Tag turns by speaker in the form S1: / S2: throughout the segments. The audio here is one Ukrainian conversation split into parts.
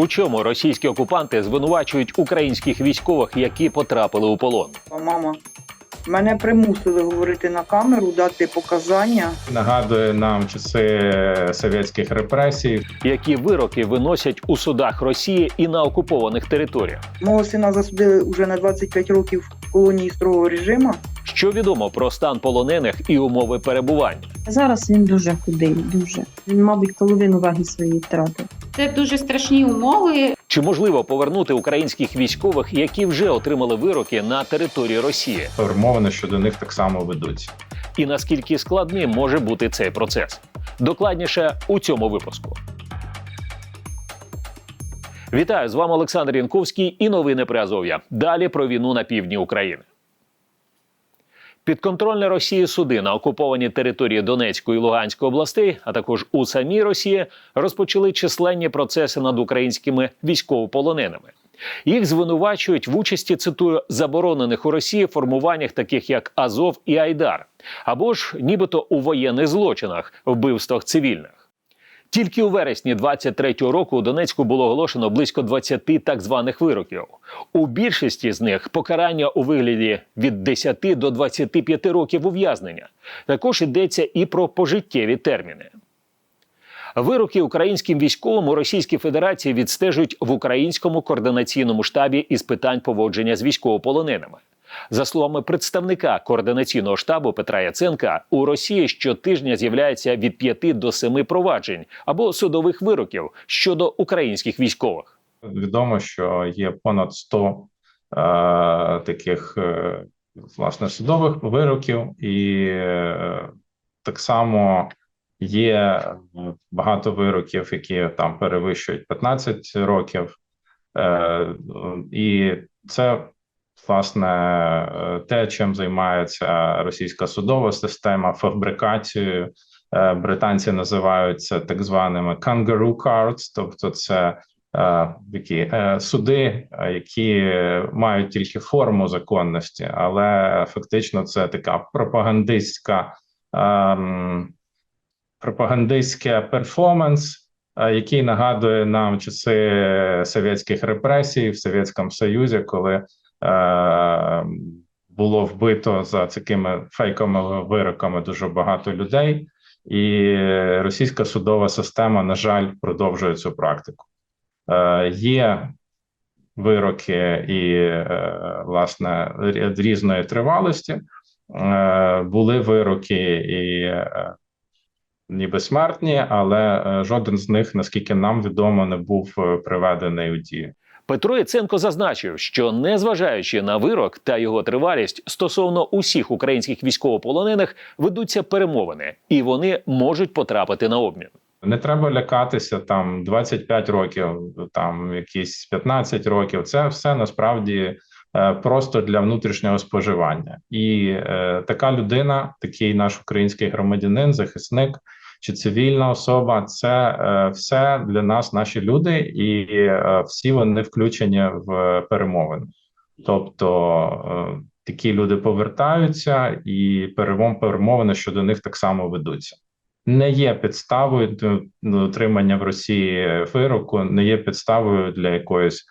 S1: У чому російські окупанти звинувачують українських військових, які потрапили у полон?
S2: Мама, мене примусили говорити на камеру, дати показання.
S3: Нагадує нам часи совєтських репресій.
S1: Які вироки виносять у судах Росії і на окупованих територіях?
S2: Мого сина засудили вже на 25 років в колонії строгого режиму.
S1: Що відомо про стан полонених і умови перебування?
S4: Зараз він дуже худий, дуже. Він, мабуть, половину ваги своєї втратив.
S5: Це дуже страшні умови.
S1: Чи можливо повернути українських військових, які вже отримали вироки на території Росії?
S3: Перемовини щодо них так само ведуться.
S1: І наскільки складним може бути цей процес? Докладніше у цьому випуску. Вітаю з вами Олександр Янковський і новини Приазов'я. Далі про війну на півдні України. Підконтрольні Росії суди на окуповані території Донецької і Луганської областей, а також у самій Росії, розпочали численні процеси над українськими військовополоненими. Їх звинувачують в участі цитую заборонених у Росії формуваннях, таких як Азов і Айдар, або ж нібито у воєнних злочинах, вбивствах цивільних. Тільки у вересні 23-го року у Донецьку було оголошено близько 20 так званих вироків. У більшості з них покарання у вигляді від 10 до 25 років ув'язнення. Також йдеться і про пожиттєві терміни. Вироки українським військовим у Російській Федерації відстежують в українському координаційному штабі із питань поводження з військовополоненими. За словами представника координаційного штабу Петра Яценка, у Росії щотижня з'являється від 5 до 7 проваджень або судових вироків щодо українських військових.
S3: Відомо, що є понад 100 е, таких е, власне судових вироків, і е, так само є багато вироків, які там перевищують 15 років, е, і це власне е, те, чим займається російська судова система, фабрикацією. Е, Британці називають це так званими kangaroo cards, тобто це е, які суди, які мають тільки форму законності, але фактично це така пропагандистська ем, пропагандистське перформанс, який нагадує нам часи совєтських репресій в Совєтському Союзі, коли було вбито за такими фейковими вироками дуже багато людей, і російська судова система, на жаль, продовжує цю практику. Е, Є вироки і е, власне рі- різної тривалості. Е, Були вироки і ніби смертні, але жоден з них, наскільки нам відомо, не був приведений у дію.
S1: Петро Яценко зазначив, що незважаючи на вирок та його тривалість стосовно усіх українських військовополонених ведуться перемовини, і вони можуть потрапити на обмін.
S3: Не треба лякатися там 25 років, там якісь 15 років. Це все насправді е, просто для внутрішнього споживання. І е, така людина, такий наш український громадянин, захисник чи цивільна особа, це е, все для нас наші люди, і е, всі вони включені в перемовини. Тобто е, такі люди повертаються, і перемов- перемовини щодо них так само ведуться не є підставою отримання в Росії вироку, не є підставою для якоїсь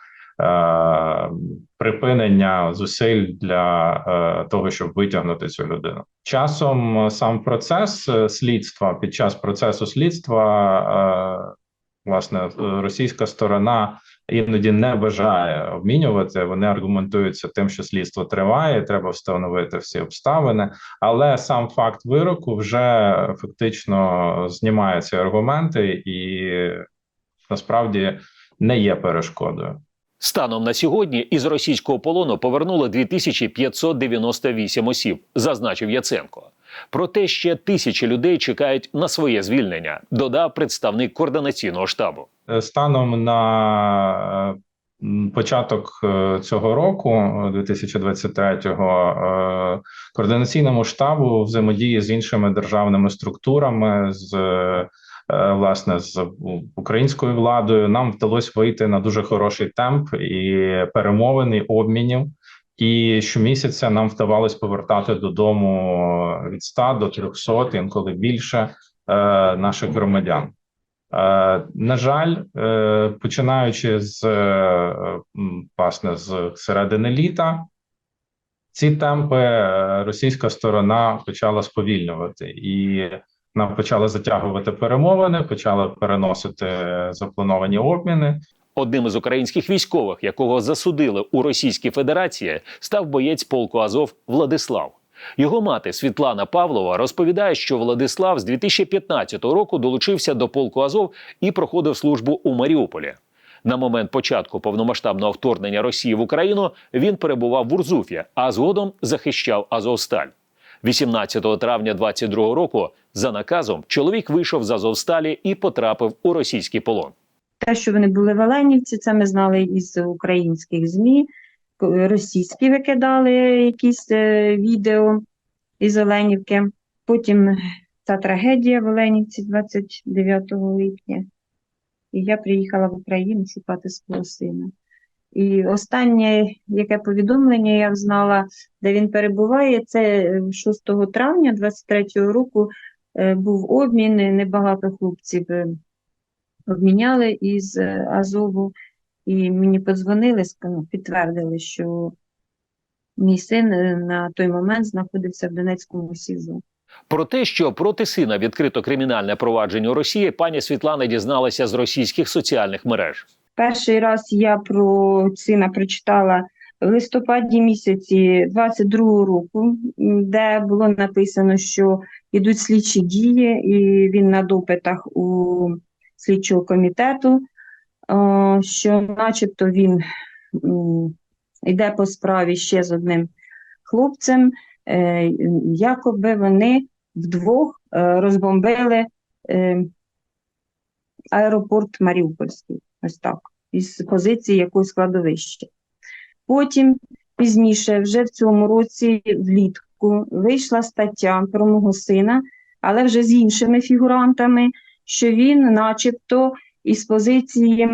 S3: припинення зусиль для е, того, щоб витягнути цю людину. Часом е, сам процес е, слідства під час процесу слідства, е, власне, е, російська сторона іноді не бажає обмінювати. Вони аргументуються тим, що слідство триває, треба встановити всі обставини. Але сам факт вироку вже фактично знімає ці аргументи і насправді не є перешкодою.
S1: Станом на сьогодні із російського полону повернули 2598 осіб, зазначив Яценко. Проте ще тисячі людей чекають на своє звільнення, додав представник координаційного штабу.
S3: Е, Станом на е, початок е, цього року, е, 2023-го, е, координаційному штабу взаємодії з іншими державними структурами, з власне з українською владою, нам вдалося вийти на дуже хороший темп і перемовин, і обмінів. І щомісяця нам вдавалось повертати додому від 100 до 300, інколи більше е, наших громадян. Е, на жаль, е, починаючи з е, власне з середини літа, ці темпи е, російська сторона почала сповільнювати і нам почали затягувати перемовини, почали переносити заплановані обміни.
S1: Одним із українських військових, якого засудили у Російській Федерації, став боєць полку Азов Владислав. Його мати Світлана Павлова розповідає, що Владислав з 2015 року долучився до полку Азов і проходив службу у Маріуполі. На момент початку повномасштабного вторгнення Росії в Україну він перебував в Урзуфі, а згодом захищав Азовсталь. 18 травня 22 року за наказом чоловік вийшов з Азовсталі і потрапив у російський полон.
S4: Те, що вони були в Оленівці, це ми знали із українських ЗМІ. Російські викидали якісь е, відео із Оленівки. Потім ця трагедія в Оленівці 29 липня. І я приїхала в Україну шукати свого сина. І останнє, яке повідомлення я знала, де він перебуває, це е, 6 травня 23 року е, був обмін, небагато хлопців е, обміняли із е, Азову, і мені подзвонили, ну, підтвердили, що мій син е, на той момент знаходився в Донецькому СІЗО.
S1: Про те, що проти сина відкрито кримінальне провадження у Росії, пані Світлана дізналася з російських соціальних мереж.
S4: Перший раз я про сина прочитала в листопаді місяці 22-го року, де було написано, що йдуть слідчі дії, і він на допитах у слідчого комітету, що начебто він йде по справі ще з одним хлопцем, е, якоби вони вдвох е, розбомбили е, аеропорт Маріупольський. Ось так, із позиції якогось складовища. Потім, пізніше, вже в цьому році, влітку, вийшла стаття про мого сина, але вже з іншими фігурантами, що він начебто із позиції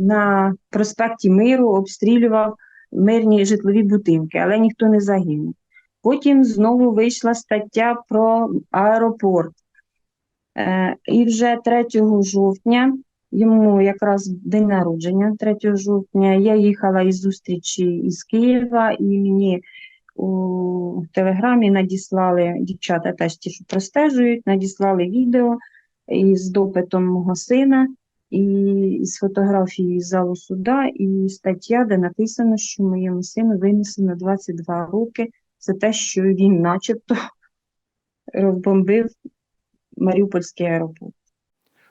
S4: на проспекті Миру обстрілював мирні житлові будинки, але ніхто не загинув. Потім знову вийшла стаття про аеропорт. Е, І вже 3 жовтня, йому якраз день народження, 3 жовтня, я їхала із зустрічі із Києва, і мені у телеграмі надіслали дівчата, теж ті, що простежують, надіслали відео із допитом мого сина, і з фотографією залу суда, і стаття, де написано, що моєму сину винесено 22 роки за те, що він начебто розбомбив Маріупольський аеропорт.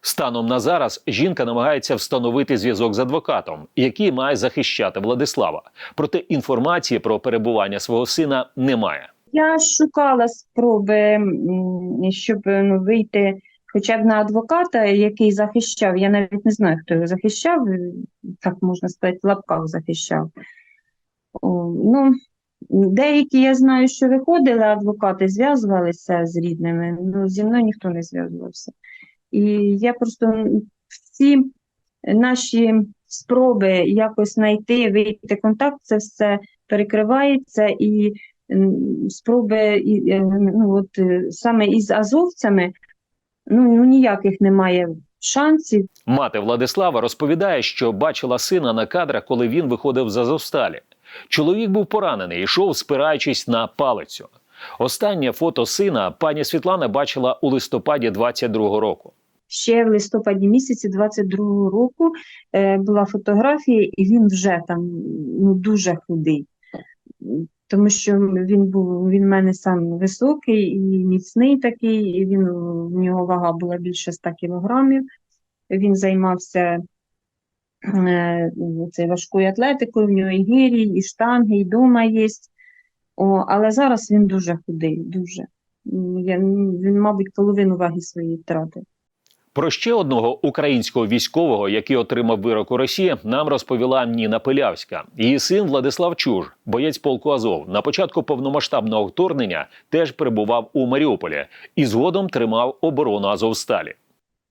S1: Станом на зараз жінка намагається встановити зв'язок з адвокатом, який має захищати Владислава. Проте інформації про перебування свого сина немає.
S4: Я шукала спроби, щоб ну, вийти хоча б на адвоката, який захищав. Я навіть не знаю, хто його захищав, так можна сказати, в лапках захищав. О, ну, деякі я знаю, що виходили, адвокати зв'язувалися з рідними, ну зі мною ніхто не зв'язувався. І я просто всі наші спроби якось знайти, вийти контакт, це все перекривається і спроби е, ну, от, е, саме із азовцями ну, ну ніяких немає шансів.
S1: Мати Владислава розповідає, що бачила сина на кадрах, коли він виходив з Азовсталі. Чоловік був поранений, йшов, спираючись на палицю. Останнє фото сина пані Світлана бачила у листопаді 22-го року.
S4: Ще в листопаді місяці 22-го року е, була фотографія, і він вже там ну, дуже худий. Тому що він був, він в мене сам високий і міцний такий, і він, в нього вага була більше 100 кілограмів. Він займався е, це, важкою атлетикою, в нього і гирі, і штанги, і дома є. О, але зараз він дуже худий, дуже. Я, він, мабуть, половину ваги своєї втратив.
S1: Про ще одного українського військового, який отримав вирок у Росії, нам розповіла Ніна Пилявська. Її син Владислав Чуж, боєць полку Азов, на початку повномасштабного вторгнення теж перебував у Маріуполі і згодом тримав оборону Азовсталі.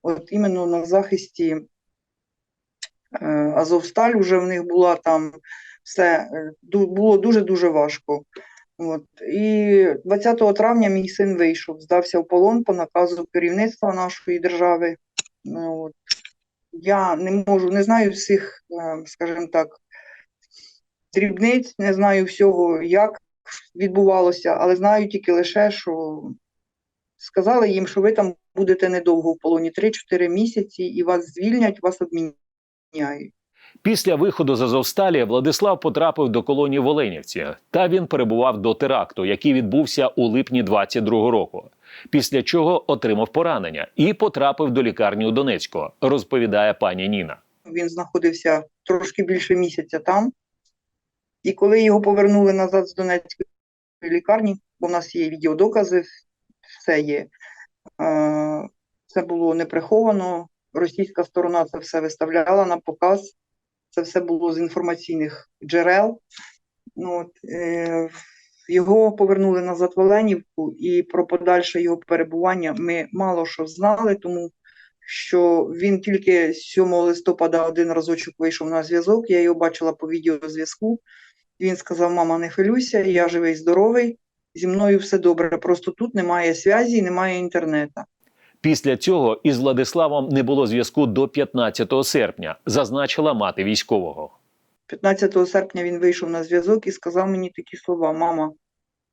S2: От іменно на захисті е, Азовсталь вже в них була там все е, було дуже-дуже важко. От. І 20 травня мій син вийшов, здався в полон по наказу керівництва нашої держави. Ну, от. Я не можу, не знаю всіх, е, скажімо так, дрібниць, не знаю всього, як відбувалося, але знаю тільки лише, що сказали їм, що ви там будете недовго в полоні 3-4 місяці, і вас звільнять, вас обміняють.
S1: Після виходу з Азовсталі Владислав потрапив до колонії в Оленівці, та він перебував до теракту, який відбувся у липні 22-го року. Після чого отримав поранення і потрапив до лікарні у Донецьку, розповідає пані Ніна.
S2: Він знаходився трошки більше місяця там. І коли його повернули назад з Донецької лікарні, в нас є відеодокази, все є. е, Це було не приховано. Російська сторона це все виставляла на показ. Це все було з інформаційних джерел. Ну, от, е, його повернули назад в Оленівку, і про подальше його перебування ми мало що знали, тому що він тільки 7 листопада один разочок вийшов на зв'язок. Я його бачила по відеозв'язку. Він сказав: Мама, не хвилюйся, я живий, здоровий, зі мною все добре. Просто тут немає зв'язі, немає інтернету.
S1: Після цього із Владиславом не було зв'язку до 15 серпня, зазначила мати військового.
S2: 15 серпня він вийшов на зв'язок і сказав мені такі слова: Мама,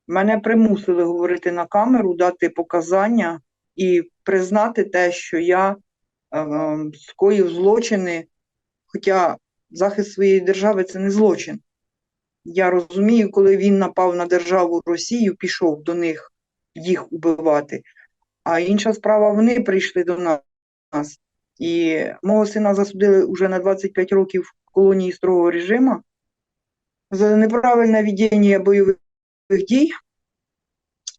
S2: мене примусили говорити на камеру, дати показання і признати те, що я е, е, скоїв злочини, хоча захист своєї держави це не злочин. Я розумію, коли він напав на державу Росію, пішов до них їх убивати. А інша справа, вони прийшли до нас. І мого сина засудили вже на 25 років в колонії строгого режиму за неправильне ведення бойових дій,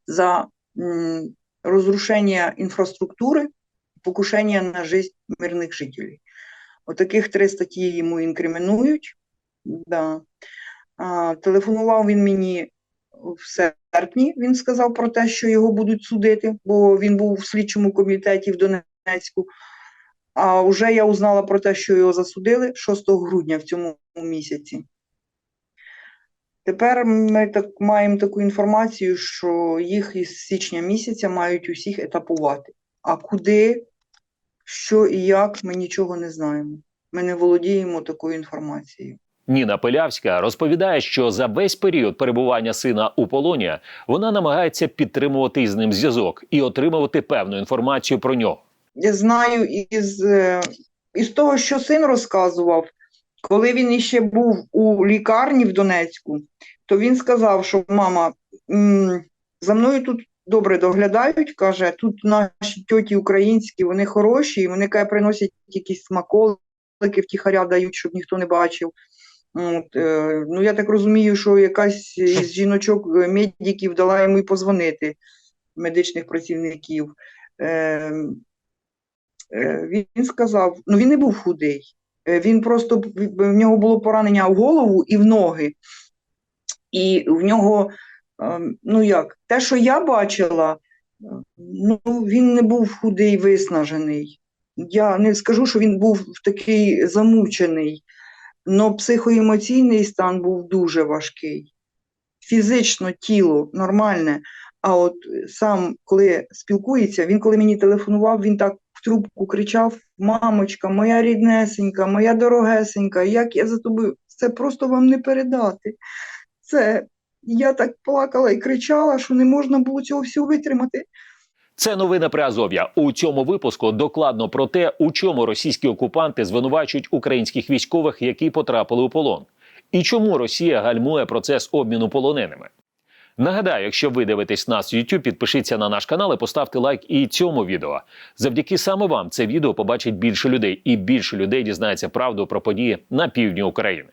S2: за розрушення інфраструктури, покушення на життя мирних жителів. Отаких три статті йому інкримінують. Да. А, телефонував він мені в серпні. Він сказав про те, що його будуть судити, бо він був в слідчому комітеті в Донецьку. А вже я узнала про те, що його засудили 6 грудня в цьому місяці. Тепер ми так маємо таку інформацію, що їх із січня місяця мають усіх етапувати. А куди, що і як, ми нічого не знаємо. Ми не володіємо такою інформацією.
S1: Ніна Пилявська розповідає, що за весь період перебування сина у полоні вона намагається підтримувати із ним зв'язок і отримувати певну інформацію про нього.
S2: Я знаю із, е, із того, що син розказував, коли він іще був у лікарні в Донецьку, то він сказав, що мама, за мною тут добре доглядають, каже, тут наші тьоті українські, вони хороші, і вони каже, приносять якісь смаколики, втіхаря дають, щоб ніхто не бачив. От, е, ну, я так розумію, що якась із жіночок е, медиків дала йому й позвонити, медичних працівників. Е, Е, Він сказав, ну він не був худий. Він просто в нього було поранення в голову і в ноги. І в нього, ем, ну як, те, що я бачила, ну він не був худий, виснажений. Я не скажу, що він був такий замучений, але психоемоційний стан був дуже важкий. Фізично тіло нормальне. А от сам, коли спілкується, він коли мені телефонував, він так в трубку кричав: Мамочка, моя ріднесенька, моя дорогесенька, як я за тобою, це просто вам не передати. Це я так плакала і кричала, що не можна було цього всього витримати.
S1: Це новина при Азов'я. У цьому випуску докладно про те, у чому російські окупанти звинувачують українських військових, які потрапили у полон, і чому Росія гальмує процес обміну полоненими. Нагадаю, якщо ви дивитесь нас в YouTube, підпишіться на наш канал і поставте лайк і цьому відео. Завдяки саме вам це відео побачить більше людей, і більше людей дізнається правду про події на півдні України.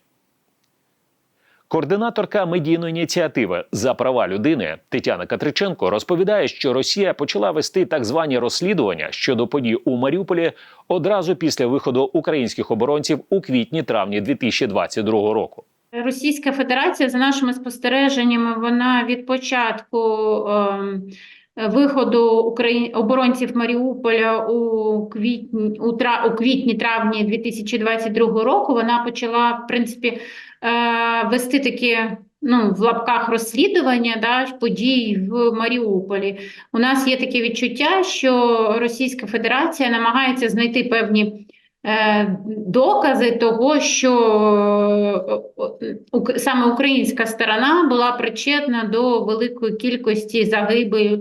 S1: Координаторка медійної ініціативи за права людини Тетяна Катриченко розповідає, що Росія почала вести так звані розслідування щодо подій у Маріуполі одразу після виходу українських оборонців у квітні-травні 2022 року.
S5: Російська Федерація, за нашими спостереженнями, вона від початку ем, виходу Украї... оборонців Маріуполя у квітні, у, тра... у квітні-травні 2022 року, вона почала, в принципі, е, вести такі ну, в лапках розслідування да, подій в Маріуполі. У нас є таке відчуття, що Російська Федерація намагається знайти певні е, докази того, що е, саме українська сторона була причетна до великої кількості загиблих,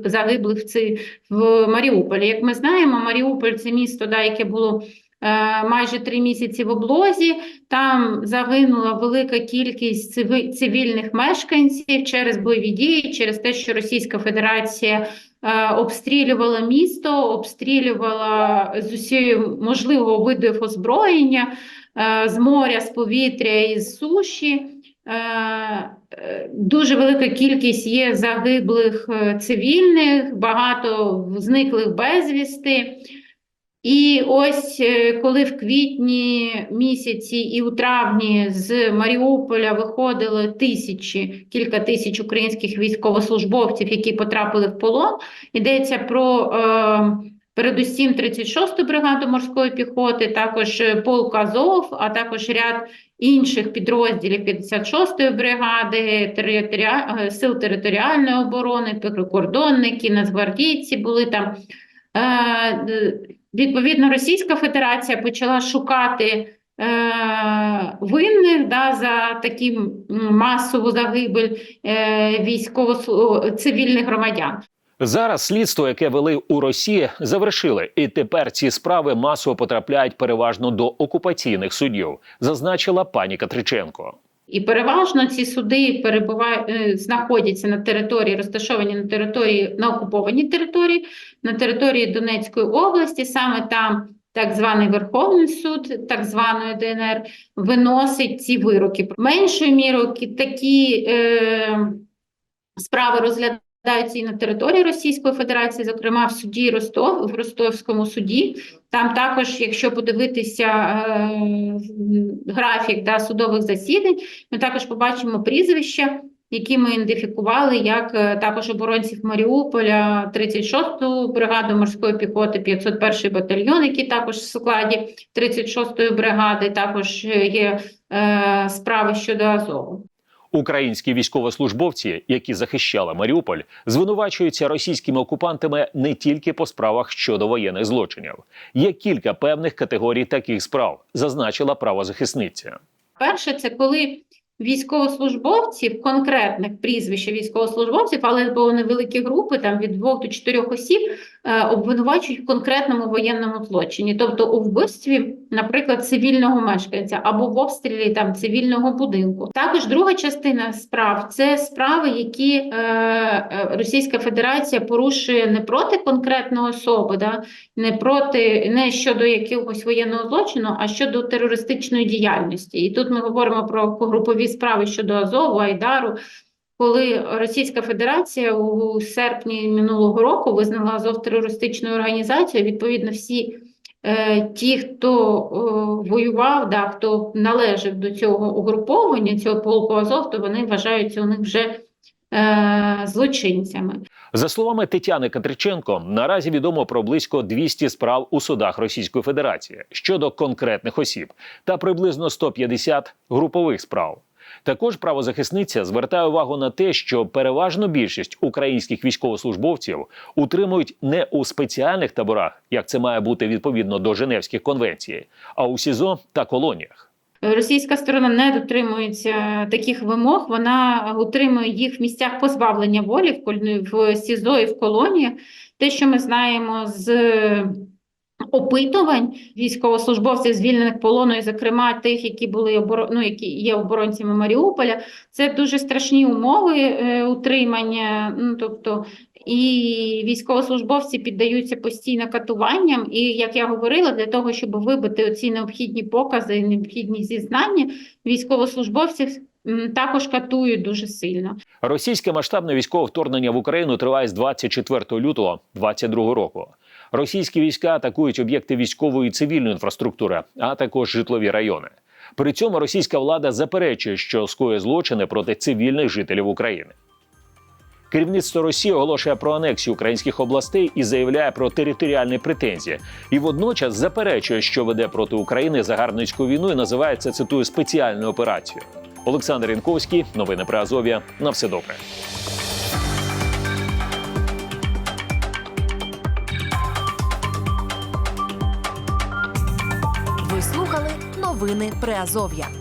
S5: в, Маріуполі. Як ми знаємо, Маріуполь це місто, да, яке було е, майже три місяці в облозі. Там загинула велика кількість цивільних мешканців через бойові дії, через те, що Російська Федерація е, обстрілювала місто, обстрілювала з усією можливого видів озброєння е, з моря, з повітря і з суші. Е, е, Дуже велика кількість є загиблих е, цивільних, багато зниклих безвісти. І ось е, коли в квітні місяці і у травні з Маріуполя виходили тисячі, кілька тисяч українських військовослужбовців, які потрапили в полон, йдеться про е, передусім 36-ту бригаду морської піхоти, також е, полк Азов, а також ряд інших підрозділів 56-ї бригади, територіа... е, сил територіальної оборони, прикордонники, нацгвардійці були там. Е, Відповідно, Російська Федерація почала шукати е, винних да, за такі масову загибель е, військово цивільних громадян.
S1: Зараз слідство, яке вели у Росії, завершили, і тепер ці справи масово потрапляють переважно до окупаційних судів, зазначила пані Катриченко.
S5: І переважно ці суди перебувають, е, знаходяться на території, розташовані на території, на окупованій території, на території Донецької області, саме там так званий Верховний суд, так званої ДНР, виносить ці вироки. Меншою мірою такі е, справи розглядаються і на території Російської Федерації, зокрема в суді Ростов, в Ростовському суді. Там також, якщо подивитися е, графік да, судових засідань, ми також побачимо прізвища, які ми ідентифікували як е, також оборонців Маріуполя, 36-ту бригаду морської піхоти, 501-й батальйон, який також в складі 36-ї бригади, також е, є е, справи щодо Азову.
S1: Українські військовослужбовці, які захищали Маріуполь, звинувачуються російськими окупантами не тільки по справах щодо воєнних злочинів. Є кілька певних категорій таких справ, зазначила правозахисниця.
S5: Перше, це коли військовослужбовців, конкретних прізвища військовослужбовців, але бо невеликі групи, там від двох до чотирьох осіб, обвинувачують в конкретному воєнному злочині, тобто у вбивстві, наприклад, цивільного мешканця або в обстрілі там цивільного будинку. Також друга частина справ це справи, які е, е, Російська Федерація порушує не проти конкретної особи, да, не проти не щодо якогось воєнного злочину, а щодо терористичної діяльності. І тут ми говоримо про групові справи щодо Азову, Айдару. Коли Російська Федерація у серпні минулого року визнала Азов терористичною організацією, відповідно, всі е, ті, хто е, воював, да, хто належав до цього угруповання, цього полку Азов, то вони вважаються у них вже е, злочинцями.
S1: За словами Тетяни Катриченко, наразі відомо про близько 200 справ у судах Російської Федерації щодо конкретних осіб та приблизно 150 групових справ. Також правозахисниця звертає увагу на те, що переважно більшість українських військовослужбовців утримують не у спеціальних таборах, як це має бути відповідно до Женевських конвенцій, а у СІЗО та колоніях.
S5: Російська сторона не дотримується таких вимог, вона утримує їх в місцях позбавлення волі в СІЗО і в колоніях. Те, що ми знаємо з опитувань військовослужбовців, звільнених полону, і, зокрема тих, які були оборо... ну, які є оборонцями Маріуполя, це дуже страшні умови е, утримання. Ну, тобто, і військовослужбовці піддаються постійно катуванням. І як я говорила, для того, щоб вибити оці необхідні покази, необхідні зізнання, військовослужбовців також катують дуже сильно.
S1: Російське масштабне військове вторгнення в Україну триває з 24 лютого 2022 року. Російські війська атакують об'єкти військової і цивільної інфраструктури, а також житлові райони. При цьому російська влада заперечує, що скоює злочини проти цивільних жителів України. Керівництво Росії оголошує про анексію українських областей і заявляє про територіальні претензії, і водночас заперечує, що веде проти України загарбницьку війну і називає це цитую спеціальною операцією. Олександр Інковський, новини про Азов'я. На все добре.
S6: Новини Приазов'я.